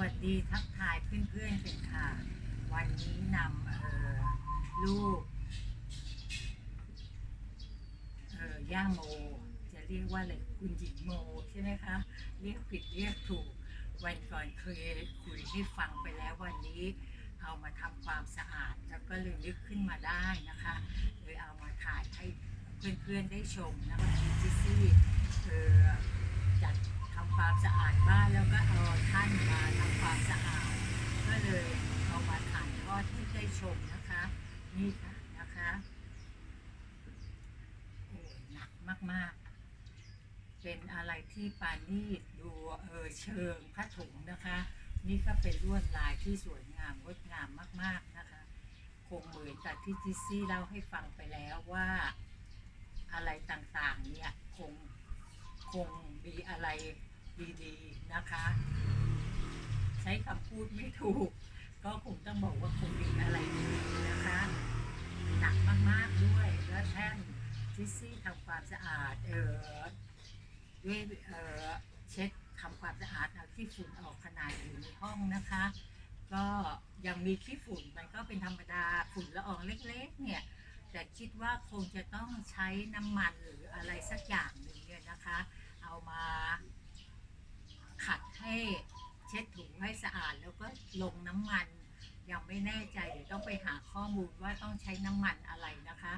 วัสดีทักทายเพื่อนๆกันค่ะ วันนี้นำเออลูกเออย่าโม จะเรียกว่าอะไรคุณหญิงโมใช่ไหมคะ เรียกผิดเรียกถูก วันก่อนเคยคุยให้ฟังไปแล้ววันนี้เอามาทำความสะอาดแล้วก็เลยนึกขึ้นมาได้นะคะเลยเอามาถ่ายให้เพื่อนๆได้ชมนะคะจิซี่เออจัดทำความสะอาดบ้านแล้วก็เอาท่านมา ความสะอาด ก็เลยเอามาถ่ายทอดให้ได้ชมนะคะ นี่ค่ะนะคะโอ้หนักมากๆ เป็นอะไรที่ปานีตดูเออเชิงผ้าถุงนะคะ นี่ก็เป็นลวดลายที่สวยงามงดงามมากๆนะคะ คงเหมือนกับที่จิซซี่เล่าให้ฟังไปแล้วว่าอะไรต่างๆเนี่ยคงคงมีอะไรดีๆนะคะ ใช้คำพูดไม่ถูก ก็คงต้องบอกว่าคงมีอะไรดีนะคะ หนักมากๆด้วย แล้วแท่นทิซซี่ทำความสะอาด เออด้วยเออเช็ดทำความสะอาดเอาขี้ฝุ่นออกขนาดอยู่ในห้องนะคะ ก็ยังมีขี้ฝุ่นมันก็เป็นธรรมดาฝุ่นละอองเล็กๆ เนี่ยแต่คิดว่าคงจะต้องใช้น้ำมันหรืออะไรสักอย่างหนึ่งเนี่ยนะคะ เอามาขัดให้ เช็ดถุงให้สะอาดแล้วก็ลงน้ำมัน ยังไม่แน่ใจเดี๋ยวต้องไปหาข้อมูลว่าต้องใช้น้ำมันอะไรนะคะ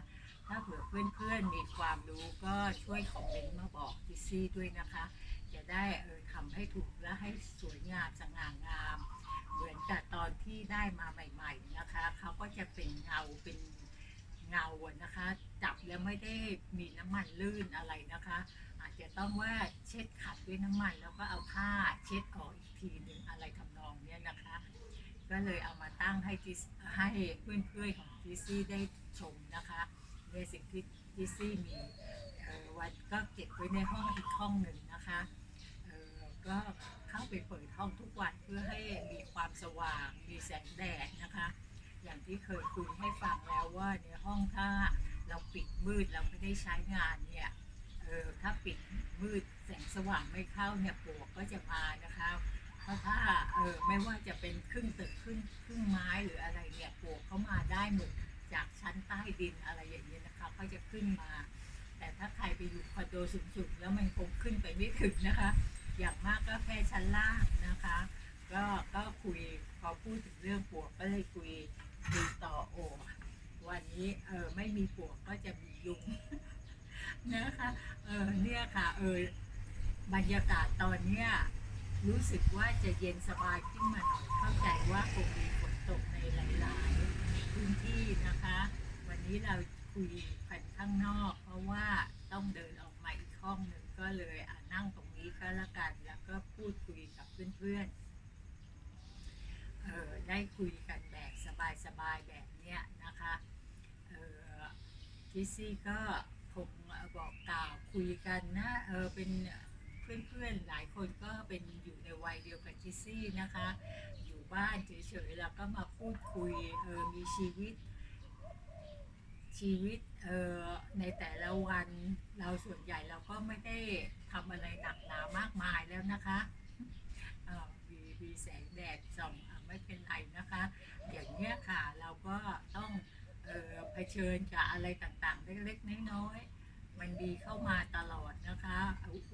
ถ้าเผื่อเพื่อนๆมีความรู้ก็ช่วยคอมเมนต์มาบอกพิซซี่ด้วยนะคะ จะได้เออทำให้ถูกและให้สวยงามสง่างาม เหมือนกับตอนที่ได้มาใหม่ ๆนะคะเขาก็จะเป็นเงาเป็นเงานะคะ จับแล้วไม่ได้มีน้ำมันลื่นอะไรนะคะ จะต้องว่าเช็ดขัดด้วยน้ำมันแล้วก็เอาผ้าเช็ดออกอีกทีหนึ่งอะไรทำนองเนี้ยนะคะ ก็เลยเอามาตั้งให้จิให้เพื่อนๆของจิซี่ได้ชมนะคะในสิ่งที่จิซี่มีวันก็เก็บไว้ในห้องอีกห้องหนึ่งนะคะก็เข้าไปเปิดห้องทุกวันเพื่อให้มีความสว่างมีแสงแดดนะคะ อย่างที่เคยคุยให้ฟังแล้วว่าในห้องถ้าเราปิดมืดเราไม่ได้ใช้งานเนี่ยเออถ้าปิด มืดแสงสว่างไม่เข้าเนี่ยปลวกก็จะมานะคะเพราะถ้าเออไม่ว่าจะเป็นครึ่งตึกครึ่งครึ่งไม้หรืออะไรเนี่ยปลวกเขามาได้หมดจากชั้นใต้ดินอะไรอย่างนี้ยนะคะก็จะขึ้นมา แต่ถ้าใครไปอยู่คอนโดสูงๆแล้วมันคงขึ้นไปไม่ถึงนะคะ อย่างมากก็แค่ชั้นล่างนะคะ ก็ก็คุยพอพูดถึงเรื่องปลวกก็เลยคุยคุยต่อโอวันนี้เออไม่มีปลวกก็จะมียุง นะคะเออเนี่ยค่ะเออบรรยากาศตอนเนี้ยรู้สึกว่าจะเย็นสบายขึ้นมาหน่อยเข้าใจว่าคงมีฝนตกในหลาย ๆ พื้นที่นะคะ วันนี้เราคุยกันข้างนอก เพราะว่าต้องเดินออกมาอีกห้องหนึ่งก็เลยอะนั่งตรงนี้ก็แล้วกัน แล้วก็พูดคุยกับเพื่อน ๆ เออได้คุยกันแบบสบาย ๆ แบบเนี้ยนะคะเออจิซี่ก็ คงบอกกล่าวคุยกันนะเออเป็นเพื่อนๆหลายคนก็เป็นอยู่ในวัยเดียวกับจิซซี่นะคะ อยู่บ้านเฉยๆแล้วก็มาพูดคุยเออมีชีวิต ชีวิตเออในแต่ละวันเราส่วนใหญ่เราก็ไม่ได้ทำอะไรหนักหนามากมายแล้วนะคะเออมีมีแสงแดดส่องไม่เป็นไรนะคะ อย่างเนี้ยค่ะเราก็ต้อง เออเผชิญกับอะไรต่างๆ เล็กๆน้อยๆมันดีเข้ามาตลอดนะคะ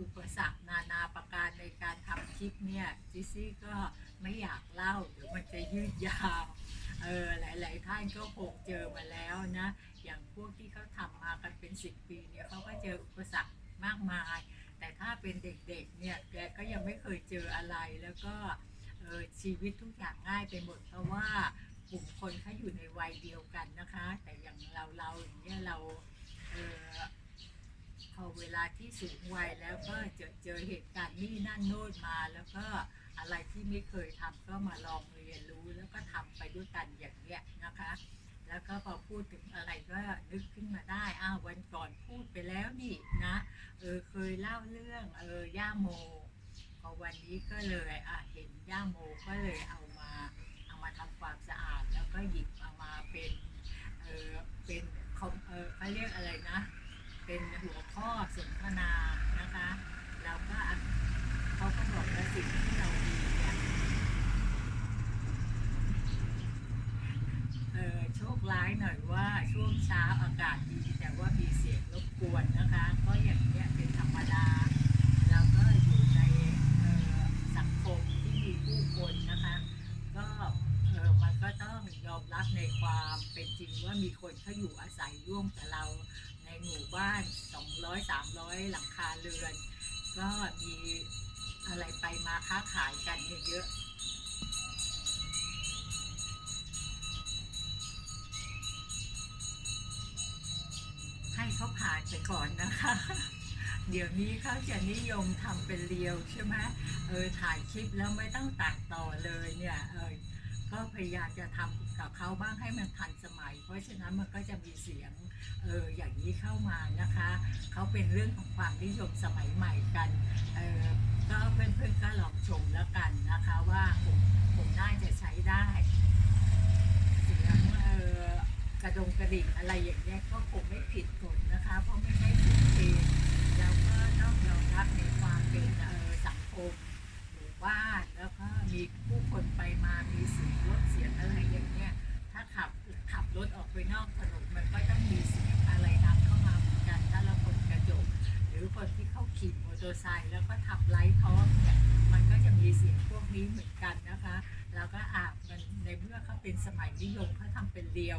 อุปสรรคนานาประการในการทำคลิปเนี่ยจิซี่ก็ไม่อยากเล่าเดี๋ยวมันจะยืดยาวเออหลาย ๆ ท่านก็คงเจอมาแล้วนะ อย่างพวกที่เขาทำมากันเป็นสิบปีเนี่ยเขาก็เจออุปสรรคมากมาย แต่ถ้าเป็นเด็ก ๆ เนี่ยแกก็ยังไม่เคยเจออะไรแล้วก็ออชีวิตทุกอย่างง่ายไปหมดเพราะว่า กลุ่มคนเขาอยู่ในวัยเดียวกันนะคะ แต่อย่างเราเราอย่างเงี้ยเราเออพอเวลาที่สูงวัยแล้วก็เจอเจอเหตุการณ์นี่นั่นโน่นมา แล้วก็อะไรที่ไม่เคยทำก็มาลองเรียนรู้แล้วก็ทำไปด้วยกันอย่างเนี้ยนะคะ แล้วก็พอพูดถึงอะไรก็นึกขึ้นมาได้อ้าววันก่อนพูดไปแล้วนี่นะเออเคยเล่าเรื่องเออย่าโมพอวันนี้ก็เลยอะเห็นย่าโมก็เลยเอามา ทำความสะอาดแล้วก็หยิบเอามาเป็นเออเป็นคอมเออเขาเรียกอะไรนะ เป็นหัวข้อสนทนานะคะแล้วก็เขาก็บอกว่าสิ่งที่เรามีเนี่ยเออโชคร้ายหน่อยว่าช่วงเช้าอากาศดี อมรับในความเป็นจริงว่ามีคนเขาอยู่อาศัยร่วมกับเรา ในหมู่บ้าน 200 300 หลังคาเรือน ก็มีอะไรไปมาค้าขายกันเยเยอะให้เขาผ่านไปก่อนนะคะ เดี๋ยวนี้เขาจะนิยมทำเป็นเรียวใช่ไหมเออถ่ายคลิปแล้วไม่ต้องตัดต่อเลยเนี่ยเออ ก็พยายามจะทำกับเขาบ้างให้มันทันสมัย เพราะฉะนั้นมันก็จะมีเสียงเอออย่างนี้เข้ามานะคะเขาเป็นเรื่องของความนิยมสมัยใหม่กันเออก็เพื่อนๆก็ลองชมแล้วกันนะคะว่าผมผมน่าจะใช้ได้เสียงเออกระดงกระดิ่งอะไรอย่างเงี้ยก็คงไม่ผิดกฎนะคะ เพราะไม่ใช่เสียงเพลงแล้วก็ต้องยอมรับในความเป็นเออสังคมหมู่บ้าน มีผู้คนไปมามีเสียงรถเสียงอะไรอย่างเงี้ยถ้าขับขับรถออกไปนอกถนนมันก็ต้องมีเสียงอะไรดังเข้ามาเหมือนกันถ้าเราเปิดกระจก หรือคนที่เขาขี่มอเตอร์ไซค์แล้วก็ทับไลท์ท้องเนี่ยมันก็จะมีเสียงพวกนี้เหมือนกันนะคะแล้วก็อาบมันในเมื่อเขาเป็นสมัยนิยมเขาทำเป็นเรียว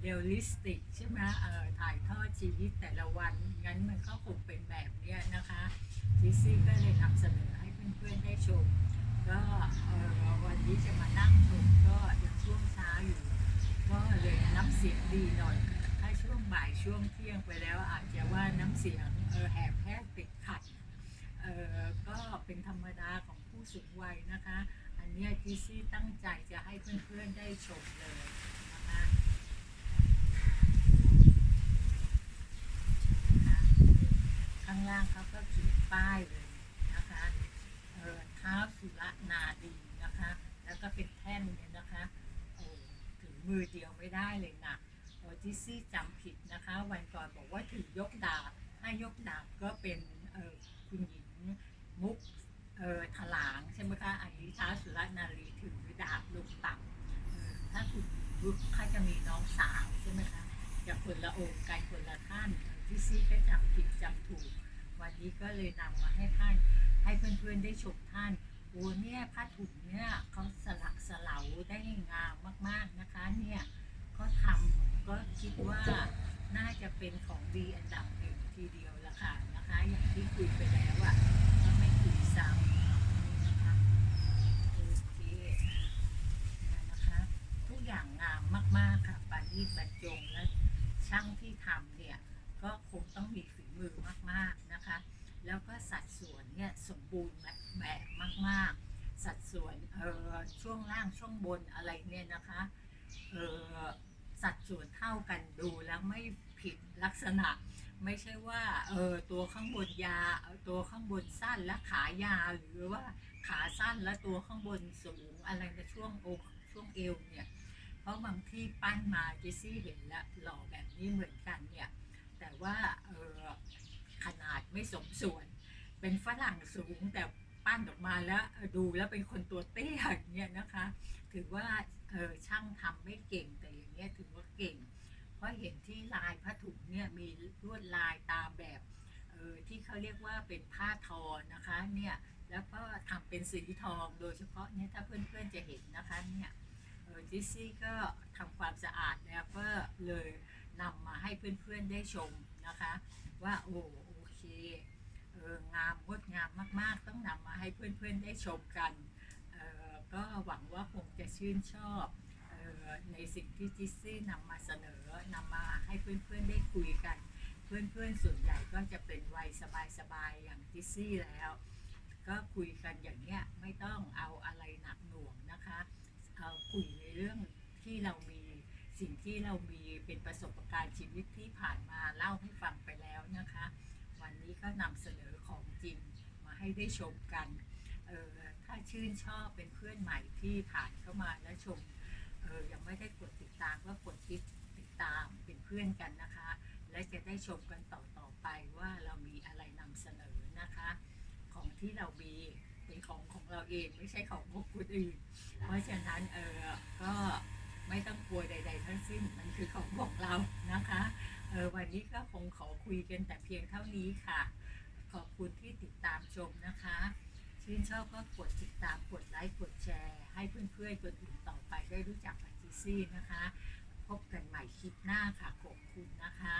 เรียลลิสติกใช่ไหมเออถ่ายทอดชีวิตแต่ละวัน งั้นมันก็คงเป็นแบบเนี้ยนะคะจิซี่ก็เลยนำเสนอให้ เพื่อนได้ชมก็วันนี้จะมานั่งชมก็ยังช่วงเช้าอยู่ ก็เลยน้ำเสียงดีหน่อย ถ้าช่วงบ่ายช่วงเที่ยงไปแล้วอาจจะว่าน้ำเสียงแหบแห้งติดขัดก็เป็นธรรมดาของผู้สูงวัยนะคะ อันนี้ยจิซี่ตั้งใจจะให้เพื่อนๆได้ชมเลยนะคะข้างล่างเขาก็เขียนป้ายเลย ท้าสุรนาดีนะคะ แล้วก็เป็นแท่นเนี่ยนะคะโอ้ถือมือเดียวไม่ได้เลยหนักโอจิซี่จำผิดนะคะ วันก่อนบอกว่าถือยกดาบถ้ายกดาบก็เป็นเออคุณหญิงมุกเออถลางใช่ไหมคะอันนี้ท้าสุรนารีถือดาบลงต่ำเอ่อถ้าคุณมุกเขาจะมีน้องสาวใช่ไหมคะจะคนละองค์กันคนละท่านจิซี่ก็จำผิดจำถูก วันนี้ก็เลยนำมาให้ท่าน ให้เพื่อนๆได้ชมท่านโอ้เนี่ยผ้าถุงเนี่ยเขาสลักสลาได้งามมากๆนะคะเนี่ยก็ทำก็คิดว่าน่าจะเป็นของดีอันดับหนึ่งทีเดียวละค่ะนะคะ อย่างที่คุยไปแล้วอะก็ไม่คุยซ้ำนะคะโอเคเนี่ยนะคะ ทุกอย่างงามมากๆค่ะปานีตบรรจงและช่างที่ทำเนี่ยก็คงต้องมีฝีมือมากๆนะคะ แล้วก็สัดส่วนเนี่ยสมบูรณ์แบบแบบ มากๆสัดส่วนเออช่วงล่างช่วงบนอะไรเนี่ยนะคะเออสัดส่วนเท่ากันดูแล้วไม่ผิดลักษณะ ไม่ใช่ว่าเออตัวข้างบนยาตัวข้างบนสั้นและขายาวหรือว่าขาสั้นและตัวข้างบนสูงอะไรในช่วงอกช่วงเอวเนี่ยเพราะบางที่ปั้นมาเจสซี่เห็นแล้วหล่อแบบนี้เหมือนกันเนี่ยแต่ว่าเออขนาดไม่สมส่วน เป็นฝรั่งสูงแต่ ปั้นออกมาแล้วดูแล้วเป็นคนตัวเตี้ยอย่างเงี้ยนะคะ ถือว่าเออช่างทำไม่เก่งแต่อย่างเงี้ยถือว่าเก่ง เพราะเห็นที่ลายผ้าถุงเนี่ยมีลวดลายตามแบบเออที่เขาเรียกว่าเป็นผ้าทอนะคะเนี่ยแล้วก็ทำเป็นสีทองโดยเฉพาะเนี่ยถ้าเพื่อนๆจะเห็นนะคะเนี่ยเออจิซี่ก็ทำความสะอาดแล้วก็เลยนำมาให้เพื่อนๆได้ชมนะคะ ว่าโอ้โอเค เอองามงดงามมาก ๆ ต้องนำมาให้เพื่อน ๆ ได้ชมกันก็หวังว่าคงจะชื่นชอบออในสิ่งที่จิสซี่นำมาเสนอนำมาให้เพื่อน ๆ ได้คุยกัน เพื่อนๆส่วนใหญ่ก็จะเป็นวัยสบาย ๆ อย่างจิสซี่แล้ว ก็คุยกันอย่างเนี้ยไม่ต้องเอาอะไรหนักหน่วงนะคะเอาคุยในเรื่องที่เรามีสิ่งที่เรามีเป็นประสบการณ์ชีวิตที่ผ่านมาเล่าให้ฟังไปแล้วนะคะ นี้ก็นำเสนอของจริงมาให้ได้ชมกันเออถ้าชื่นชอบเป็นเพื่อนใหม่ที่ผ่านเข้ามาและชมเออยังไม่ได้กดติดตามก็กดติดติดตามเป็นเพื่อนกันนะคะ และจะได้ชมกันต่อต่อๆไปว่าเรามีอะไรนำเสนอนะคะ ของที่เรามีเป็นของของเราเองไม่ใช่ของพวกคนอื่น เพราะฉะนั้นเออก็ไม่ต้องกลัวใด ๆ ทั้งสิ้นมันคือของของเรานะคะ เออวันนี้ก็คงขอคุยกันแต่เพียงเท่านี้ค่ะ ขอบคุณที่ติดตามชมนะคะ ชื่นชอบก็กดติดตามกดไลค์กดแชร์ ให้เพื่อนๆคนอื่นต่อไปได้รู้จักอาจิซี่นะคะ พบกันใหม่คลิปหน้าค่ะขอบคุณนะคะ